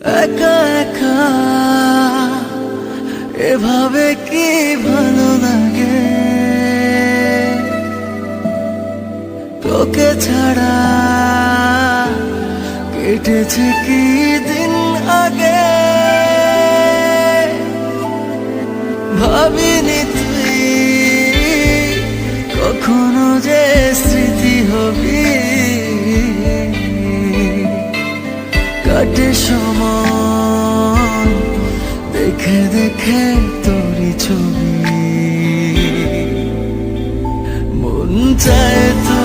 একা একা। এভাবে কি ভালো লাগে? তোকে ছাড়া কেটেছে কি দিন আগে? ভাবিনি তুই কাটে সময় দেখে দেখে তোরি ছবি। মন চায়